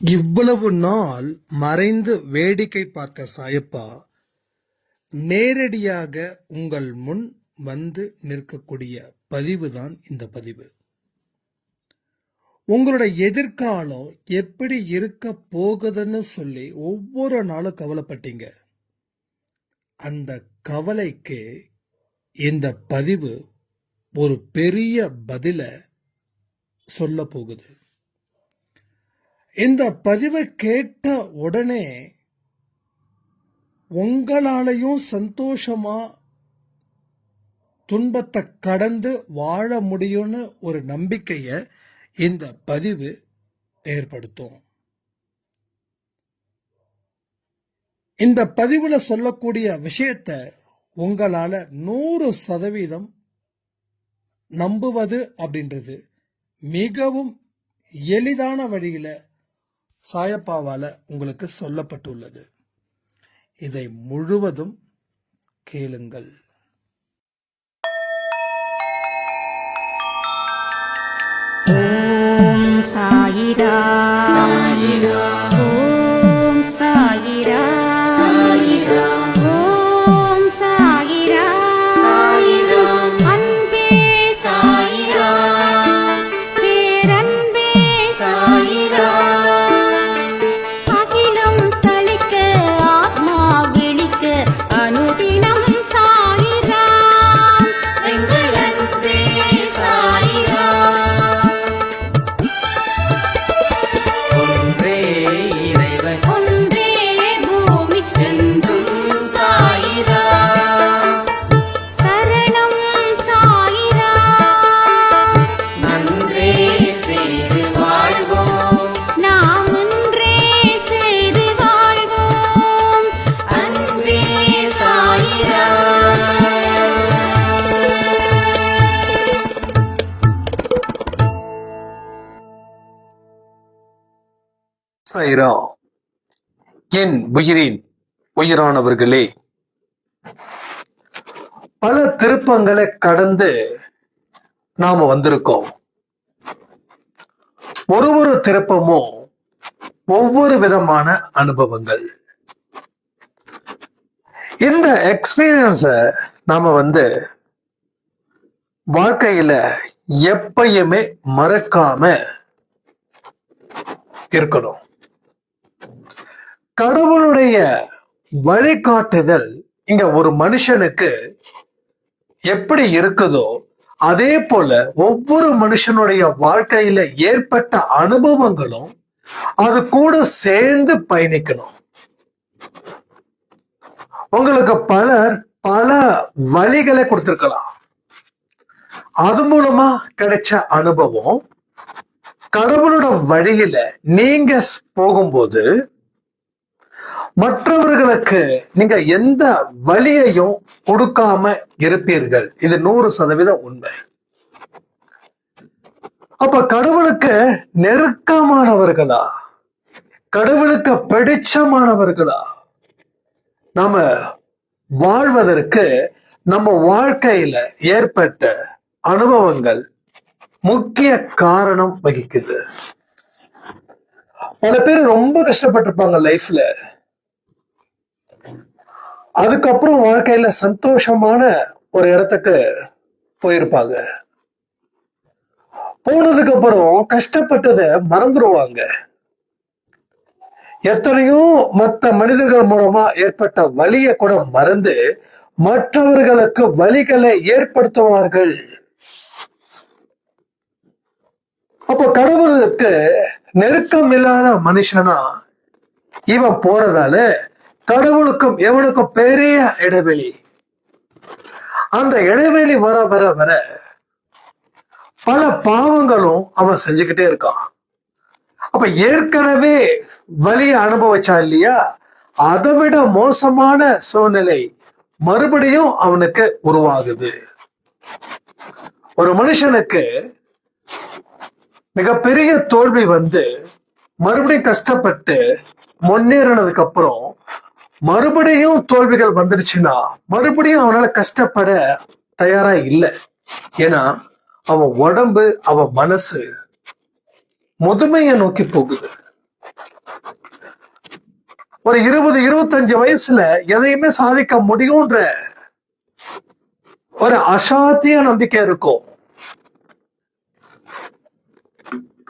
இவ்வளவு நாள் மறைந்து வேடிக்கை பார்த்த சாயப்பா நேரடியாக உங்கள் முன் வந்து நிற்கக்கூடிய பதிவு தான் இந்த பதிவு. உங்களோட எதிர்காலம் எப்படி இருக்க போகுதுன்னு சொல்லி ஒவ்வொரு நாளும் கவலைப்பட்டீங்க. அந்த கவலைக்கு இந்த பதிவு ஒரு பெரிய பதில சொல்ல போகுது. இந்த பதிவை கேட்ட உடனே உங்களாலையும் சந்தோஷமா துன்பத்தை கடந்து வாழ முடியும்னு ஒரு நம்பிக்கையை இந்த பதிவு ஏற்படுத்தும். இந்த பதிவுல சொல்லக்கூடிய விஷயத்த உங்களால நூறு சதவீதம் நம்புவது அப்படின்றது மிகவும் எளிதான வழியில சாயப்பாவால உங்களுக்கு சொல்லப்பட்டுள்ளது. இதை முழுவதும் கேளுங்கள். ஓம் சாயிரா. ஓம் சாயிரா. ஓம் சைரா என் உயிரின் உயிரானவர்களே பல திருப்பங்களை கடந்து நாம வந்திருக்கோம். ஒரு ஒரு திருப்பமும் ஒவ்வொரு விதமான அனுபவங்கள். இந்த எக்ஸ்பீரியன்ஸ நாம வந்து வாழ்க்கையில எப்பயுமே மறக்காம இருக்கணும். கடவுளுடைய வழிகாட்டுதல் இங்க ஒரு மனுஷனுக்கு எப்படி இருக்குதோ அதே போல ஒவ்வொரு மனுஷனுடைய வாழ்க்கையில ஏற்பட்ட அனுபவங்களும் அது கூட சேர்ந்து பயணிக்கணும். உங்களுக்கு பலர் பல வழிகளை கொடுத்திருக்கலாம். அது மூலமா கிடைச்ச அனுபவம் கடவுளோட வழியில நீங்க போகும்போது மற்றவர்களுக்கு நீங்க எந்த வழியையும் கொடுக்காம இருப்பீர்கள். இது நூறு சதவீதம் உண்மை. அப்ப கடவுளுக்கு நெருக்கமானவர்களா? கடவுளுக்கு பிடிச்சமானவர்களா? நாம வாழ்வதற்கு நம்ம வாழ்க்கையில ஏற்பட்ட அனுபவங்கள் முக்கிய காரணம் வகிக்குது. பல பேர் ரொம்ப கஷ்டப்பட்டிருப்பாங்க லைஃப்ல அதுக்கப்புறம் வாழ்க்கையில சந்தோஷமான ஒரு இடத்துக்கு போயிருப்பாங்க. போனதுக்கு அப்புறம் கஷ்டப்பட்டதை மறந்துடுவாங்க எத்தனையோ மற்ற மனிதர்கள் மூலமா ஏற்பட்ட வலியை கூட மறந்து மற்றவர்களுக்கு வலிகளை ஏற்படுத்துவார்கள். அப்போ கடவுளுக்கு நெருக்கம் இல்லாத மனுஷனா இவன் போறதால கடவுளுக்கும் எவனுக்கும் பெரிய இடைவெளி. அந்த இடைவெளி வர வர வர பல பாவங்களும் அவன் செஞ்சுக்கிட்டே இருக்கான். அப்ப ஏற்கனவே வலியை அனுபவிச்சான் இல்லையா? அதை விட மோசமான சூழ்நிலை மறுபடியும் அவனுக்கு உருவாகுது. ஒரு மனுஷனுக்கு மிகப்பெரிய தோல்வி வந்து மறுபடியும் கஷ்டப்பட்டு முன்னேறினதுக்கு அப்புறம் மறுபடியும் தோல்விகள் வந்துடுச்சுன்னா மறுபடியும் அவனால கஷ்டப்பட தயாரா இல்லை. ஏன்னா அவன் உடம்பு அவன் மனசு முதுமையை நோக்கி போகுது. ஒரு இருபது இருபத்தஞ்சு வயசுல எதையுமே சாதிக்க முடியும்ன்ற ஒரு அசாத்திய நம்பிக்கை இருக்கும்.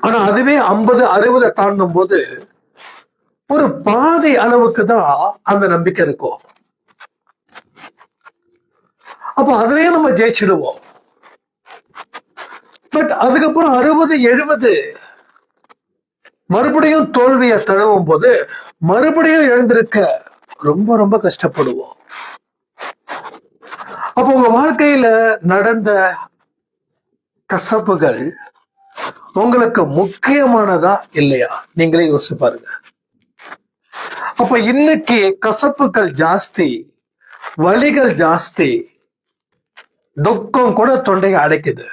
ஆனா அதுவே ஐம்பது அறுபதை தாண்டும் போது ஒரு பாதை அளவுக்கு தான் அந்த நம்பிக்கை இருக்கும் அப்ப அதுலயே நம்ம ஜெயிச்சிடுவோம். பட் அதுக்கப்புறம் அறுபது எழுபது மறுபடியும் தோல்வியை தழுவும் போது மறுபடியும் எழுந்திருக்க ரொம்ப ரொம்ப கஷ்டப்படுவோம். அப்போ உங்க வாழ்க்கையில நடந்த கசப்புகள் உங்களுக்கு முக்கியமானதா இல்லையா? நீங்களே யோசிச்சு பாருங்க. அப்ப இன்னைக்கு கசப்புகள் ஜாஸ்தி வலிகள் ஜாஸ்தி துக்கம் கூட தொண்டையை அடைக்குது.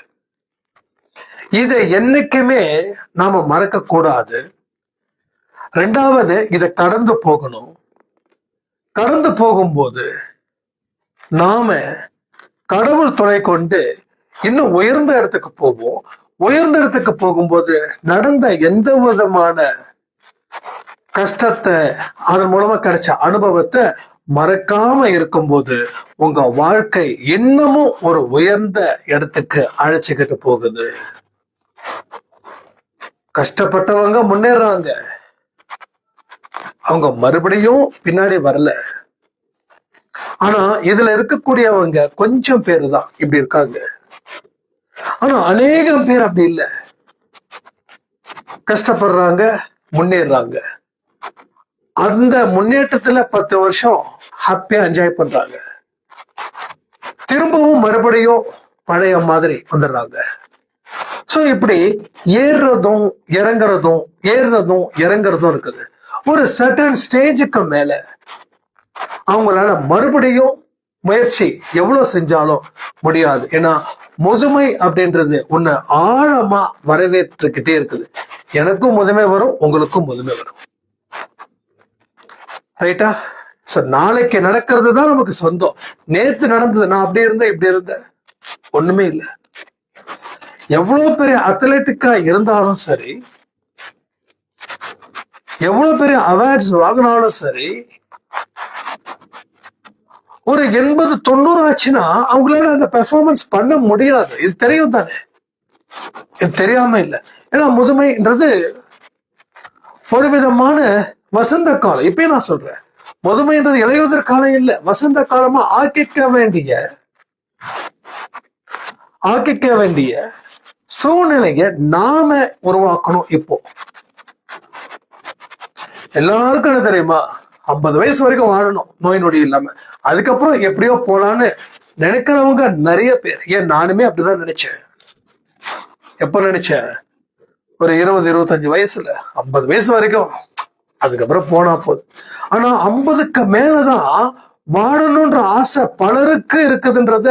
இதை என்னைக்குமே நாம மறக்க கூடாது ரெண்டாவது இதை கடந்து போகணும். கடந்து போகும்போது நாம கடவுள் துணை கொண்டு இன்னும் உயர்ந்த இடத்துக்கு போவோம். உயர்ந்த இடத்துக்கு போகும்போது நடந்த எந்த விதமான கஷ்டத்தை அதன் மூலமா கிடைச்ச அனுபவத்தை மறக்காம இருக்கும்போது உங்க வாழ்க்கை இன்னமும் ஒரு உயர்ந்த இடத்துக்கு அழைச்சிக்கிட்டு போகுது. கஷ்டப்பட்டவங்க முன்னேறாங்க. அவங்க மறுபடியும் பின்னாடி வரல. ஆனா இதுல இருக்கக்கூடியவங்க கொஞ்சம் பேர் தான் இப்படி இருக்காங்க. ஆனா அநேகம் பேர் அப்படி இல்லை. கஷ்டப்படுறாங்க முன்னேறாங்க. அந்த முன்னேற்றத்துல பத்து வருஷம் ஹாப்பியா என்ஜாய் பண்றாங்க. திரும்பவும் மறுபடியும் பழைய மாதிரி வந்துடுறாங்க. ஸோ இப்படி ஏறுறதும் இறங்குறதும் ஏறுறதும் இறங்குறதும் இருக்குது. ஒரு சர்டன் ஸ்டேஜுக்கு மேல அவங்களால மறுபடியும் முயற்சி எவ்வளவு செஞ்சாலும் முடியாது. ஏன்னா முதுமை அப்படின்றது உன்னை ஆழமா வரவேற்றுக்கிட்டே இருக்குது. எனக்கும் முதுமை வரும் உங்களுக்கும் முதுமை வரும். ரைட்டா சோ நாளைக்கு நடக்கிறது தான் நமக்கு சொந்தம். நேத்து நடந்தது நான் அப்படி இருந்தேன் இப்படி இருந்தேன். ஒண்ணுமே இல்லை. எவ்வளவு பெரிய அத்லெட்டிக்கா இருந்தாலும் சரி எவ்வளவு பெரிய அவார்ட்ஸ் வாங்கினாலும் சரி ஒரு எண்பது தொண்ணூறு ஆச்சுன்னா அவங்களால அந்த பெர்ஃபார்மன்ஸ் பண்ண முடியாது. இது தெரியும் தானே? இது தெரியாம இல்லை. ஏன்னா முதுமைன்றது ஒரு விதமான வசந்த காலம். இப்பயும் நான் சொல்றேன். முதுமைன்றது இளையோதர் காலம் இல்லை. வசந்த காலமா ஆக்கிக்க வேண்டிய ஆக்கிக்க வேண்டிய சூழ்நிலைய நாம உருவாக்கணும் இப்போ. எல்லாருக்கும் என்ன தெரியுமா? ஐம்பது வயசு வரைக்கும் வாழணும் நோய் நொடி இல்லாம. அதுக்கப்புறம் எப்படியோ போலான்னு நினைக்கிறவங்க நிறைய பேர். ஏன் நானுமே அப்படிதான் நினைச்சேன். எப்ப நினைச்சேன்? ஒரு இருபது இருபத்தஞ்சு வயசுல. ஐம்பது வயசு வரைக்கும். அதுக்கப்புறம் போனா போதும். ஆனா ஐம்பதுக்கு மேலதான் வாழணும்ன்ற ஆசை பலருக்கு இருக்குதுன்றத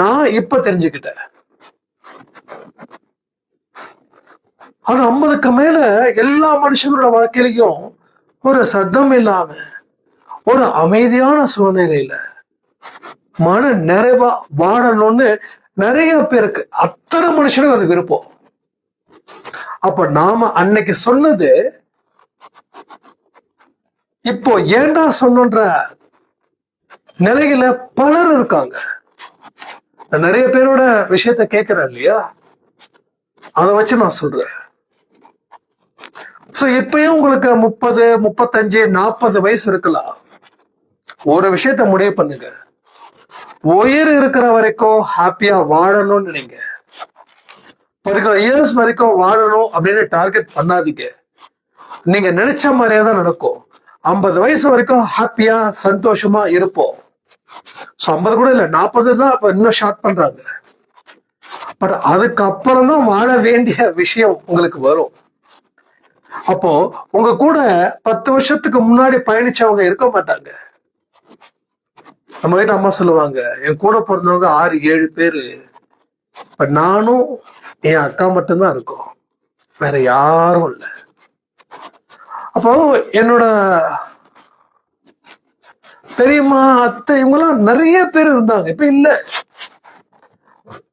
நான் இப்ப தெரிஞ்சுக்கிட்டேன். அது ஐம்பதுக்கு மேல எல்லா மனுஷங்களோட வாழ்க்கையிலையும் ஒரு சத்தம் இல்லாம ஒரு அமைதியான சூழ்நிலையில மன நிறைவா வாழணும்னு நிறைய பேருக்கு அத்தனை மனுஷனுக்கும் அது விருப்பம். அப்ப நாம அன்னைக்கு சொன்னது இப்போ ஏன்டா சொன்னன்ற நிலையில பலர் இருக்காங்க. நான் நிறைய பேரோட விஷயத்த கேட்கிறேன் இல்லையா? அதை வச்சு நான் சொல்றேன். சோ இப்பயும் உங்களுக்கு முப்பது முப்பத்தஞ்சு நாற்பது வயசு இருக்கலாம். ஒரு விஷயத்த முடிவு பண்ணுங்க. உயிர் இருக்கிற வரைக்கும் ஹாப்பியா வாழணும்னு நினைங்க. பர்டிகுலர் இயர்ஸ் வரைக்கும் வாழணும் அப்படின்னு டார்கெட் பண்ணாதீங்க. நீங்க நினைச்ச மாதிரியே தான் நடக்கும். ஐம்பது வயசு வரைக்கும் ஹாப்பியா சந்தோஷமா இருப்போம். ஸோ ஐம்பது கூட இல்லை நாற்பது தான் இப்போ இன்னும் ஷார்ட் பண்றாங்க. பட் அதுக்கப்புறம் தான் வாழ வேண்டிய விஷயம் உங்களுக்கு வரும். அப்போ உங்க கூட பத்து வருஷத்துக்கு முன்னாடி பயணிச்சவங்க இருக்க மாட்டாங்க. நம்ம வீட்டு அம்மா சொல்லுவாங்க என் கூட பிறந்தவங்க ஆறு ஏழு பேரு. இப்ப நானும் என் அக்கா மட்டும்தான் இருக்கோம். வேற யாரும் இல்லை. அப்போ என்னோட பெரியம்மா அத்தை இவங்கெல்லாம் நிறைய பேர் இருந்தாங்க. இப்ப இல்ல.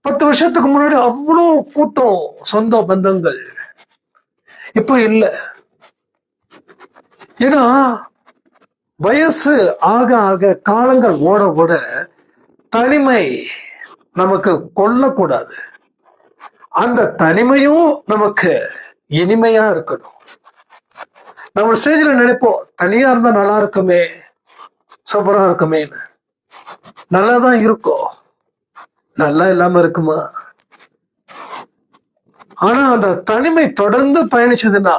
பத்து வருஷத்துக்கு முன்னாடி அவ்வளோ கூட்டம் சொந்த பந்தங்கள். இப்ப இல்ல. ஏன்னா வயசு ஆக ஆக காலங்கள் ஓட ஓட தனிமை நமக்கு கொல்லக்கூடாது. அந்த தனிமையும் நமக்கு இனிமையா இருக்கணும். நம்ம ஸ்டேஜ்ல நினைப்போம் தனியா இருந்தா நல்லா இருக்குமே சூப்பரா இருக்குமேன்னு. நல்லா தான் இருக்கும். நல்லா இல்லாம இருக்குமா? ஆனா அந்த தனிமை தொடர்ந்து பயணிச்சதுன்னா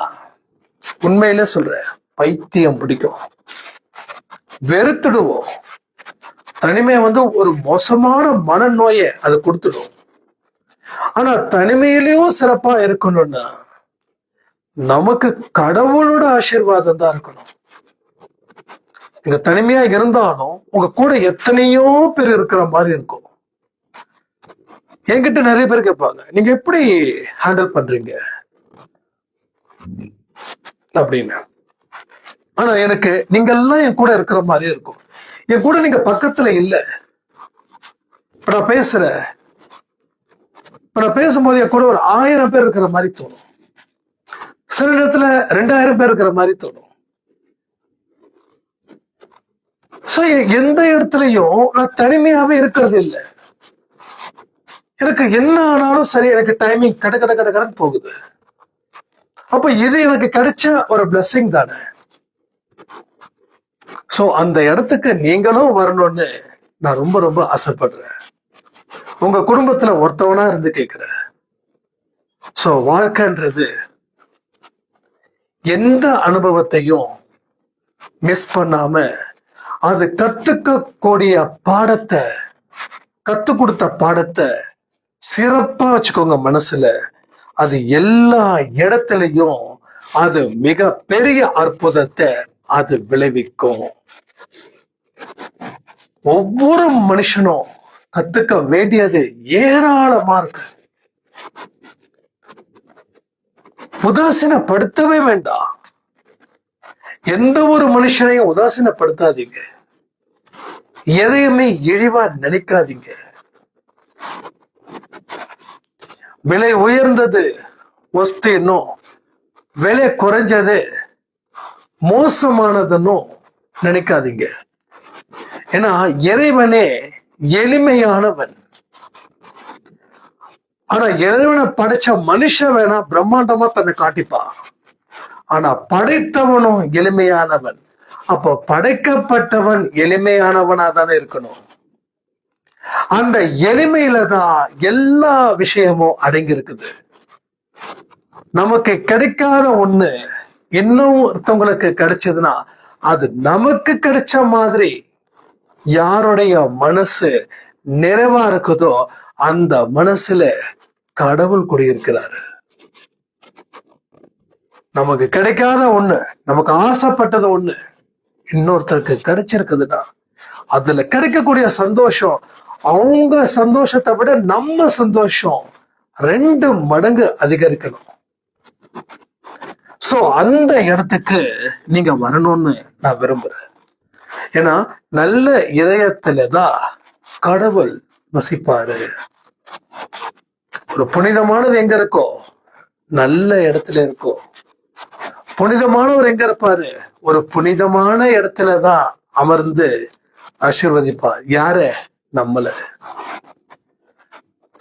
உண்மையில சொல்றேன் பைத்தியம் பிடிக்கும். வெறுத்துடுவோம். தனிமை வந்து ஒரு மோசமான மனநோயை அது கொடுத்துடும். ஆனா தனிமையிலையும் சிறப்பா இருக்கணும்னா நமக்கு கடவுளோட ஆசீர்வாதம் தான் இருக்கணும். நீங்க தனிமையா இருந்தாலும் உங்க கூட எத்தனையோ பேர் இருக்கிற மாதிரி இருக்கும். என்கிட்ட நிறைய பேர் கேட்பாங்க நீங்க எப்படி ஹேண்டில் பண்றீங்க? அப்படின்னு. ஆனா எனக்கு நீங்க எல்லாம் என் கூட இருக்கிற மாதிரி இருக்கும். என் கூட நீங்க பக்கத்துல இல்ல. இப்ப நான் பேசுறேன். இப்ப நான் பேசும்போது என் கூட ஒரு ஆயிரம் பேர் இருக்கிற மாதிரி தோணும். சில நேரத்துல ரெண்டாயிரம் பேர் இருக்கிற மாதிரி தோணும். சோ எந்த இடத்துலயும் நான் தனிமையாவே இருக்கிறது இல்லை. எனக்கு என்ன ஆனாலும் சரி எனக்கு டைமிங் கட கட கட கடன்னு போகுது. அப்ப இது எனக்கு கிடைச்ச ஒரு பிளஸ்ஸிங் தானே. சோ அந்த இடத்துக்கு நீங்களும் வரணும்னு நான் ரொம்ப ரொம்ப ஆசைப்படுறேன். உங்க குடும்பத்துல ஒருத்தவனா இருந்து கேக்குறேன். சோ வாழ்க்கைன்றது எந்த அனுபவத்தையும் மிஸ் பண்ணாம அது கத்துக்கக்கூடிய பாடத்தை கத்து கொடுத்த பாடத்தை சிறப்பா வச்சுக்கோங்க மனசுல. அது எல்லா இடத்துலயும் அது மிக பெரிய அற்புதத்தை அது விளைவிக்கும். ஒவ்வொரு மனுஷனும் கத்துக்க வேண்டியது ஏராளமா இருக்கு. உதாசீனப்படுத்தவே வேண்டாம். எந்த ஒரு மனுஷனையும் உதாசீனப்படுத்தாதீங்க. எதையுமே இழிவா நினைக்காதீங்க. விலை உயர்ந்தது வஸ்து இன்னும் விலை குறைஞ்சது மோசமானதுன்னும் நினைக்காதீங்க. ஏன்னா இறைவனே எளிமையானவன். ஆனா இறைவனை படைச்ச மனுஷன் வேணா பிரம்மாண்டமா தன்னை காட்டிப்பான். ஆனா படைத்தவனும் எளிமையானவன். அப்போ படைக்கப்பட்டவன் எளிமையானவனா தானே இருக்கணும். அந்த எளிமையில தான் எல்லா விஷயமும் அடங்கி இருக்குது நமக்கு கிடைக்காத ஒண்ணு இன்னும் ஒருத்தவங்களுக்கு கிடைச்சதுன்னா அது நமக்கு கிடைச்ச மாதிரி யாருடைய மனசு நிறைவா இருக்குதோ அந்த மனசுல கடவுள் குடியிருக்கிறாரு. நமக்கு கிடைக்காத ஒண்ணு நமக்கு ஆசைப்பட்டது ஒண்ணு இன்னொருத்தருக்கு கிடைச்சிருக்குதுன்னா அதுல கிடைக்கக்கூடிய சந்தோஷம் அவங்க சந்தோஷத்தை விட நம்ம சந்தோஷம் ரெண்டு மடங்கு அதிகரிக்கணும். சோ அந்த இடத்துக்கு நீங்க வரணும்னு நான் விரும்புறேன். ஏன்னா நல்ல இதயத்துல தான் கடவுள் வசிப்பாரு. ஒரு புனிதமானது எங்க இருக்கோ நல்ல இடத்துல இருக்கோ. புனிதமானவர் எங்க இருப்பாரு? ஒரு புனிதமான இடத்துலதான் அமர்ந்து ஆசீர்வதிப்பார். யார? நம்மள.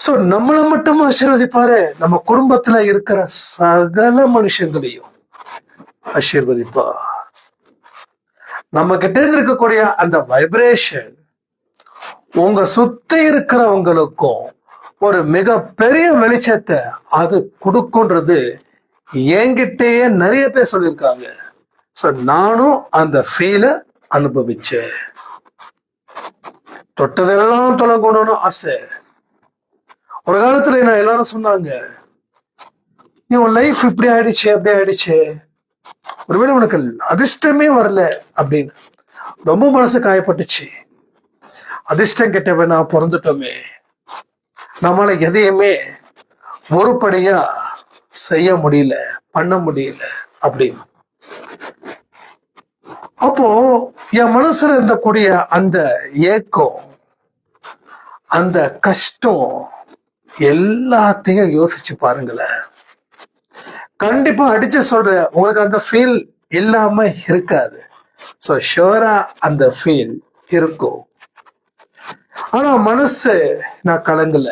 சோ நம்மளை மட்டும் ஆசீர்வதிப்பாரு. நம்ம குடும்பத்துல இருக்கிற சகல மனுஷங்களையும் ஆசீர்வதிப்பா நம்ம கிட்ட இருந்து இருக்கக்கூடிய அந்த வைப்ரேஷன் உங்க சுத்தி இருக்கிறவங்களுக்கும் ஒரு மிக பெரிய வெளிச்சத்தை அது கொடுக்குன்றது என்கிட்டயே நிறைய பேர் சொல்லியிருக்காங்க. ஸோ நானும் அந்த ஃபீலை அனுபவிச்சேன். தொட்டதெல்லாம் தொடங்கணும்னு ஆசை. ஒரு காலத்துல நான் எல்லாரும் சொன்னாங்க நீ உன் லைஃப் இப்படி ஆயிடுச்சு அப்படி ஆயிடுச்சு. ஒருவேளை உனக்கு அதிர்ஷ்டமே வரல அப்படின்னு. ரொம்ப மனசு காயப்பட்டுச்சு. அதிர்ஷ்டம் கெட்டவனா பிறந்துட்டோமே. நம்மளால எதையுமே ஒருபடியா செய்ய முடியல பண்ண முடியல அப்படின்னு. அப்போ என் மனசுல இருந்தக்கூடிய அந்த ஏக்கம் அந்த கஷ்டம் எல்லாத்தையும் யோசிச்சு பாருங்களேன். கண்டிப்பா அடிச்சு சொல்றேன் உங்களுக்கு அந்த ஃபீல் இல்லாம இருக்காது. ஸோ ஷோரா அந்த ஃபீல் இருக்கும். ஆனா மனசு நான் கலங்கல.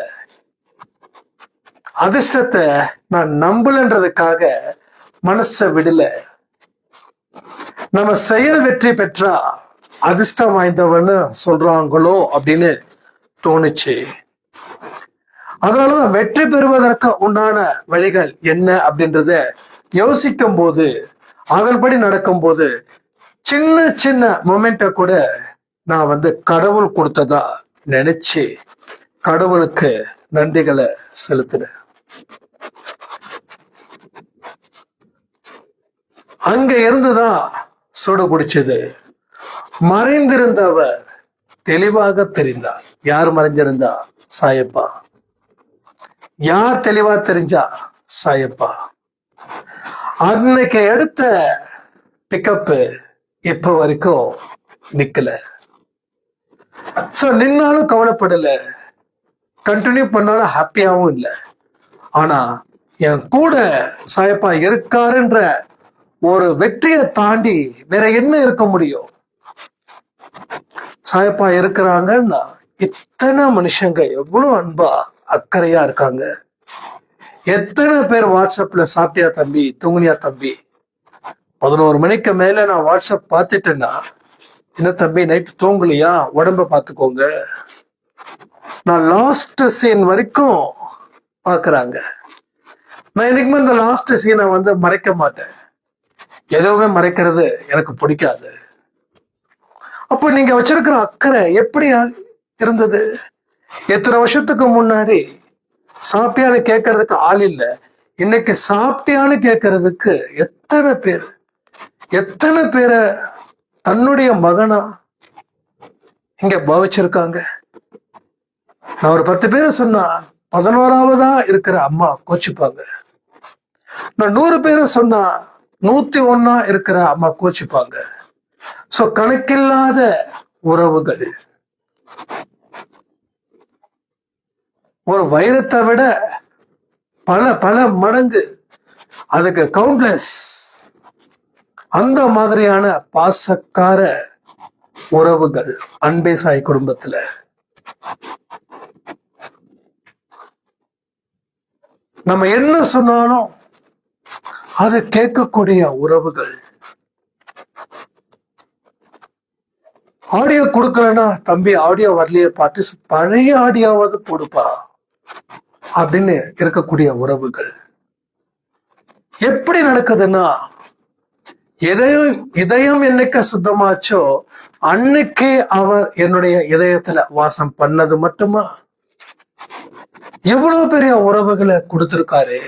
அதிர்ஷ்டத்தை நான் நம்பலன்றதுக்காக மனச விடல. நம்ம செயல் வெற்றி பெற்றா அதிர்ஷ்டம் வாய்ந்தவன்னு சொல்றாங்களோ அப்படின்னு தோணுச்சு. அதனாலதான் வெற்றி பெறுவதற்கு உண்டான வழிகள் என்ன அப்படின்றத யோசிக்கும் போது அதன்படி நடக்கும்போது சின்ன சின்ன மொமெண்ட்டை கூட நான் வந்து கடவுள் கொடுத்ததா நினைச்சு கடவுளுக்கு நன்றிகளை செலுத்தினேன் அங்க இருந்துதான் சுடு பிடிச்சது மறைந்திருந்தவர் தெளிவாக தெரிந்தார். யார் மறைஞ்சிருந்தா? சாயப்பா. யார் தெளிவா தெரிஞ்சா? சாயப்பா. அன்னைக்கு எடுத்த பிக்கப்பு இப்ப வரைக்கும் நிக்கல. ஸோ நின்னாலும் கவலைப்படலை. கண்டினியூ பண்ணாலும் ஹாப்பியாகவும் இல்லை. ஆனால் என் கூட சாயப்பா இருக்காருன்ற ஒரு வெற்றியை தாண்டி வேற என்ன இருக்க முடியும்? சாயப்பா இருக்கிறாங்கன்னா இத்தனை மனுஷங்க எவ்வளோ அன்பா அக்கறையா இருக்காங்க. எத்தனை பேர் வாட்ஸ்அப்ல சாப்பிட்டியா தம்பி தூங்குனியா தம்பி? பதினோரு மணிக்கு மேல நான் வாட்ஸ்அப் பார்த்துட்டேன்னா என்ன தம்பி நைட்டு தூங்கலையா? உடம்ப பார்த்துக்கோங்க நான் லாஸ்ட் சீன் வரைக்கும் பார்க்கறாங்க நான் என்னைக்குமே இந்த லாஸ்ட் சீனை வந்து மறைக்க மாட்டேன். எதுவுமே மறைக்கிறது எனக்கு பிடிக்காது. அப்போ நீங்க வச்சிருக்கிற அக்கறை எப்படி இருந்தது? எத்தனை வருஷத்துக்கு முன்னாடி சாப்பிட்டியான்னு கேட்கறதுக்கு ஆள் இல்லை. இன்னைக்கு சாப்பிட்டியான்னு கேட்கறதுக்கு எத்தனை பேர்? எத்தனை பேரை தன்னுடைய மகனா இங்க பாவிச்சிருக்காங்க. நான் ஒரு பத்து பேரை சொன்னா பதினோராவதா இருக்கிற அம்மா கோச்சிப்பாங்க. நான் நூறு பேரை சொன்னா நூத்தி ஒன்னா இருக்கிற அம்மா கோச்சிப்பாங்க. சோ கணக்கில்லாத உறவுகள். ஒரு வைரத்தை விட பல பல மடங்கு அதுக்கு கவுண்ட்லெஸ் அந்த மாதிரியான பாசக்கார உறவுகள் அன்பே சாய் குடும்பத்துல. நம்ம என்ன சொன்னாலும் அதை கேட்கக்கூடிய உறவுகள். ஆடியோ கொடுக்கலன்னா தம்பி ஆடியோ வரலையே பாட்டு பழைய ஆடியோவாவது போடுப்பா. அப்படின்னு இருக்கக்கூடிய உறவுகள். எப்படி நடக்குதுன்னா இதயம் இதயம் என்னைக்கு சுத்தமாச்சோ அன்னைக்கே அவர் என்னுடைய இதயத்துல வாசம் பண்ணது மட்டுமா? எவ்வளவு பெரிய உறவுகளை கொடுத்திருக்காரு?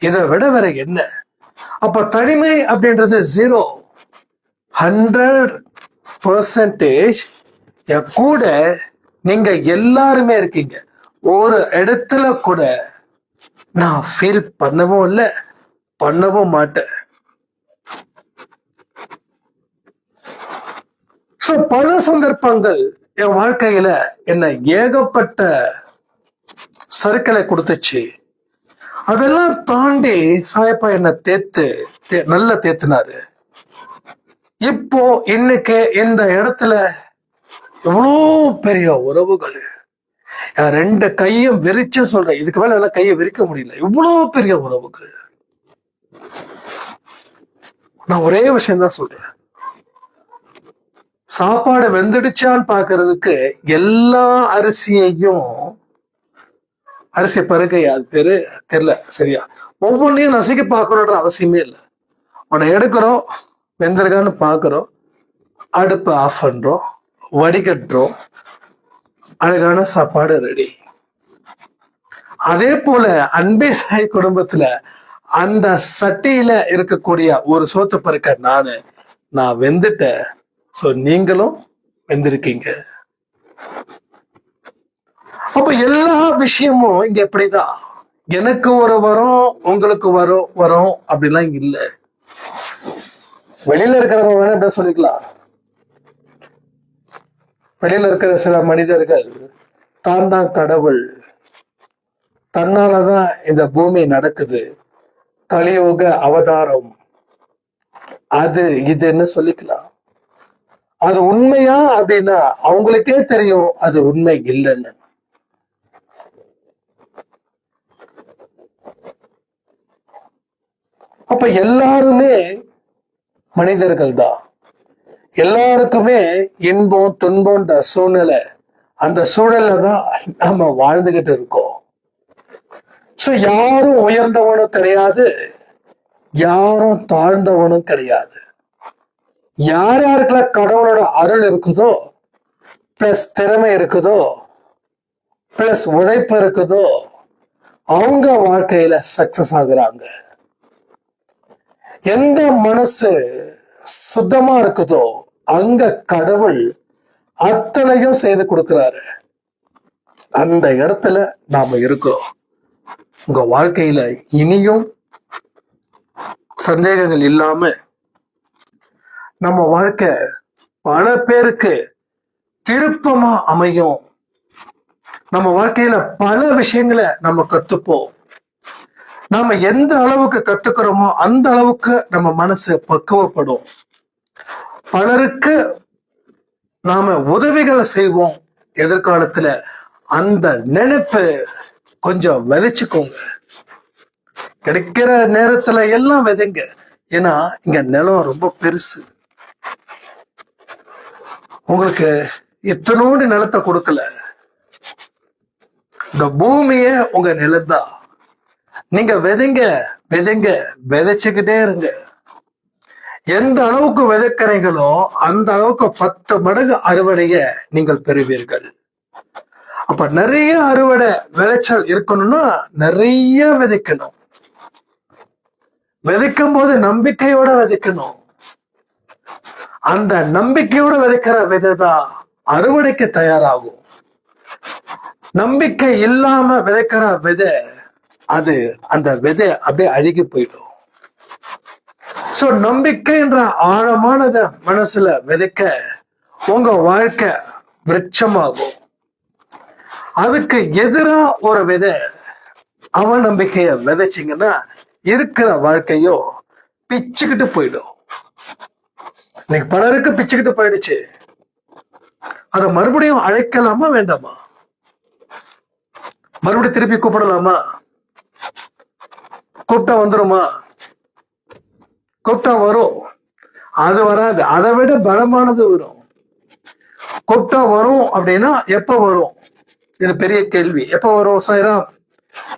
இதை விட வேற என்ன? அப்ப தனிமை அப்படின்றது ஜீரோ ஹண்ட்ரட் பர்சன்டேஜ் என் கூட நீங்க எல்லாருமே இருக்கீங்க. ஒரு இடத்துல கூட நான் ஃபீல் பண்ணவும் இல்லை பண்ணவும் மாட்டேன். ஸோ பல சந்தர்ப்பங்கள் என் வாழ்க்கையில என்ன ஏகப்பட்ட சறுக்களை கொடுத்துச்சு. அதெல்லாம் தாண்டி சாயப்பா என்ன தேத்து தே- நல்லா தேத்துனாரு. இப்போ இன்னைக்கு இந்த இடத்துல எவ்வளோ பெரிய உறவுகள். ரெண்டு கையும் விரிச்சு சொல்றேன். இதுக்கு மேல எல்லாம் கையை விரிக்க முடியல. இவ்வளோ பெரிய உறவுகள். நான் ஒரே விஷயம் தான் சொல்றேன். சாப்பாடு வெந்துடுச்சான்னு பாக்குறதுக்கு எல்லா அரிசியையும் அரிசி பருகை அது பேரு தெரியல சரியா? ஒவ்வொன்றையும் நசுக்கி பார்க்கணுன்ற அவசியமே இல்லை. உன்னை எடுக்கிறோம் வெந்திருக்கான்னு பார்க்குறோம் அடுப்பு ஆஃப் பண்றோம் வடிகட்டுறோம் அழகான சாப்பாடு ரெடி அதே போல அன்பே சாய் குடும்பத்துல அந்த சட்டியில இருக்கக்கூடிய ஒரு சோத்து பருக்க நானு நான் வெந்துட்டேன். சோ நீங்களும் வெந்திருக்கீங்க. அப்ப எல்லா விஷயமும் இங்க எப்படிதான் எனக்கு ஒரு வரும் உங்களுக்கு வரும் வரும் அப்படிலாம் இங்க இல்ல. வெளியில இருக்கிறவங்க வேணா எப்படி சொல்லிக்கலாம். வெளியில இருக்கிற சில மனிதர்கள் தான் தான் கடவுள். தன்னாலதான் இந்த பூமி நடக்குது. கலியுக அவதாரம். அது இதுன்னு சொல்லிக்கலாம். அது உண்மையா அப்படின்னா அவங்களுக்கே தெரியும் அது உண்மை இல்லைன்னு. அப்ப எல்லாருமே மனிதர்கள் தான் எல்லாருக்குமே இன்பம் துன்பம்ன்ற சூழ்நிலை அந்த சூழல்ல தான் நம்ம வாழ்ந்துகிட்டு இருக்கோம். சோ யாரும் உயர்ந்தவனும் கிடையாது யாரும் தாழ்ந்தவனும் கிடையாது. யார் யாருக்கெல்லாம் கடவுளோட அருள் இருக்குதோ பிளஸ் திறமை இருக்குதோ பிளஸ் உழைப்பு இருக்குதோ அவங்க வாழ்க்கையில சக்சஸ் ஆகுறாங்க. எந்த மனசு சுத்தமா இருக்குதோ அங்க கடவுள் அத்தனையும் செய்து கொடுக்கிறாரு. அந்த இடத்துல நாம இருக்கிறோம். உங்க வாழ்க்கையில இனியும் சந்தேகங்கள் இல்லாம நம்ம வாழ்க்கை பல பேருக்கு திருப்பமா அமையும். நம்ம வாழ்க்கையில பல விஷயங்களை நம்ம கத்துப்போம். நாம எந்த அளவுக்கு கத்துக்கிறோமோ அந்த அளவுக்கு நம்ம மனசு பக்குவப்படும். பலருக்கு நாம உதவிகளை செய்வோம் எதிர்காலத்துல. அந்த நினைப்பு கொஞ்சம் விதைச்சுக்கோங்க. கிடைக்கிற நேரத்துல எல்லாம் விதைங்க. ஏன்னா இங்க நிலம் ரொம்ப பெருசு. உங்களுக்கு எத்தனோடு நிலத்தை கொடுக்கல? இந்த பூமிய உங்க நிலம்தான் நீங்க விதைங்க விதைங்க விதைச்சுக்கிட்டே இருங்க. எந்த அளவுக்கு விதைக்கிறீங்களோ அந்த அளவுக்கு பத்து மடங்கு அறுவடைய நீங்கள் பெறுவீர்கள். அப்ப நிறைய அறுவடை விளைச்சல் இருக்கணும்னா நிறைய விதைக்கணும். விதைக்கும் போது நம்பிக்கையோட விதைக்கணும். அந்த நம்பிக்கையோட விதைக்கிற விதை தான் அறுவடைக்கு தயாராகும். நம்பிக்கை இல்லாம விதைக்கிற விதை அது அந்த விதை அப்படியே அழுகி போயிடும். சோ நம்பிக்கைன்ற ஆழமானத மனசுல விதைக்க உங்க வாழ்க்கை விருட்சமாகும். அதுக்கு எதிரா ஒரு விதை அவநம்பிக்கைய விதைச்சிங்கன்னா இருக்கிற வாழ்க்கையும் பிச்சுக்கிட்டு போயிடும். இன்னைக்கு பலருக்கு பிச்சுக்கிட்டு போயிடுச்சு. அதை மறுபடியும் அழைக்கலாமா வேண்டாமா? மறுபடியும் திருப்பி கூப்பிடலாமா? கூப்பிட்டா வந்துருமா? கூப்பிட்டா வரும். அது வராது. அதை விட பலமானது வரும். கூப்பிட்டா வரும் அப்படின்னா எப்ப வரும்? இது பெரிய கேள்வி. எப்ப வரும் சாயிராம்?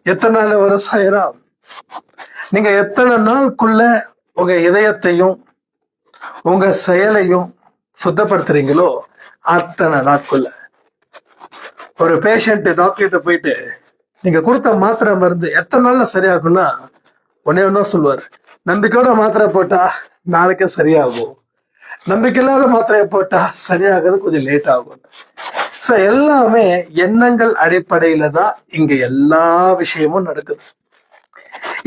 எத்தனை நாள்ல வரும் சாயிராம்? நீங்க எத்தனை நாளுக்குள்ள உங்க இதயத்தையும் உங்க செயலையும் சுத்தப்படுத்துறீங்களோ அத்தனை நாட்குள்ள ஒரு பேஷண்ட் டாக்டர்கிட்ட போயிட்டு நீங்க கொடுத்த மாத்திரை மருந்து எத்தனை நாள்ல சரியாகும்னா? ஒன்னே ஒன்னா சொல்லுவார்? நம்பிக்கையோட மாத்திரை போட்டா நாளைக்கே சரியாகும். நம்பிக்கை இல்லாத மாத்திரையை போட்டா சரியாகிறது கொஞ்சம் லேட் ஆகும். ஸோ எல்லாமே எண்ணங்கள் அடிப்படையில தான் இங்க எல்லா விஷயமும் நடக்குது.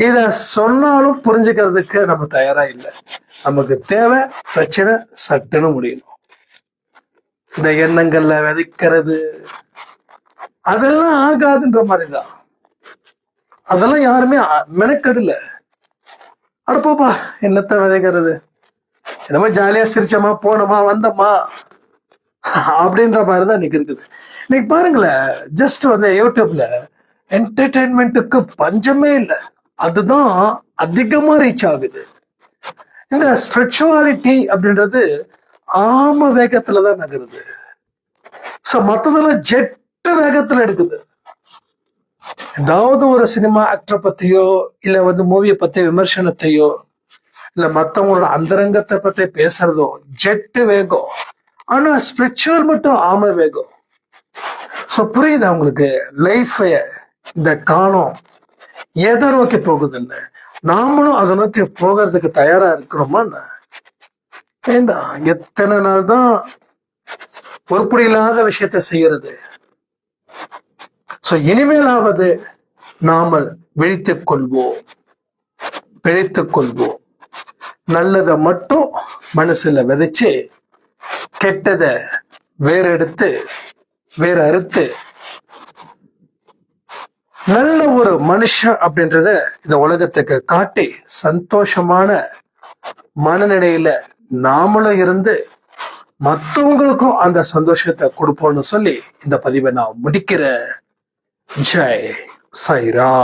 இத சொன்னாலும் புரிஞ்சுக்கிறதுக்கு நம்ம தயாரா இல்லை. நமக்கு தேவை பிரச்சனை சட்டுன்னு முடியணும். இந்த எண்ணங்கள்ல விதைக்கிறது அதெல்லாம் ஆகாதுன்ற மாதிரிதான். அதெல்லாம் யாருமே மெனக்கெடல. அடப்போப்பா என்னத்த விதைக்கிறது? என்னமோ ஜாலியா சிரிச்சோமா போனோமா வந்தோமா? அப்படின்ற மாதிரி தான் இன்னைக்கு இருக்குது. இன்னைக்கு பாருங்களேன் ஜஸ்ட் வந்து யூடியூப்ல என்டர்டைன்மெண்ட்டுக்கு பஞ்சமே இல்லை. அதுதான் அதிகமா ரீச் ஆகுது. இந்த ஸ்பிரிச்சுவாலிட்டி அப்படின்றது ஆம வேகத்துல தான் நகருது. ஸோ மற்றதெல்லாம் ஜெட்டு வேகத்துல எடுக்குது. ஏதாவது ஒரு சினிமா ஆக்டரை பத்தியோ இல்ல வந்து மூவியை பத்தி விமர்சனத்தையோ இல்ல மத்தவங்களோட அந்தரங்கத்தை பத்தி பேசுறதோ ஜெட்டு வேகம். ஆனா ஸ்பிரிச்சுவல் மட்டும் ஆம வேகம். ஸோ புரியுது அவங்களுக்கு லைஃப் இந்த காலம் எதை நோக்கி போகுதுன்னு? நாமளும் அதை நோக்கி போகிறதுக்கு தயாரா இருக்கணுமா என்ன? வேண்டாம் எத்தனை நாள் தான் பொறுப்புடி இல்லாத விஷயத்தை செய்யறது? சோ இனிமேலாவது நாமல் விழித்துக் கொள்வோம். பிழைத்துக் கொள்வோம். நல்லதை மட்டும் மனசுல விதைச்சு கெட்டதை வேற எடுத்து வேற அறுத்து நல்ல ஒரு மனுஷன் அப்படின்றத இந்த உலகத்துக்கு காட்டி சந்தோஷமான மனநிலையில நாமளும் இருந்து மற்றவங்களுக்கும் அந்த சந்தோஷத்தை கொடுப்போம்னு சொல்லி இந்த பதிவை நான் முடிக்கிறேன். ஜெய் சைரா.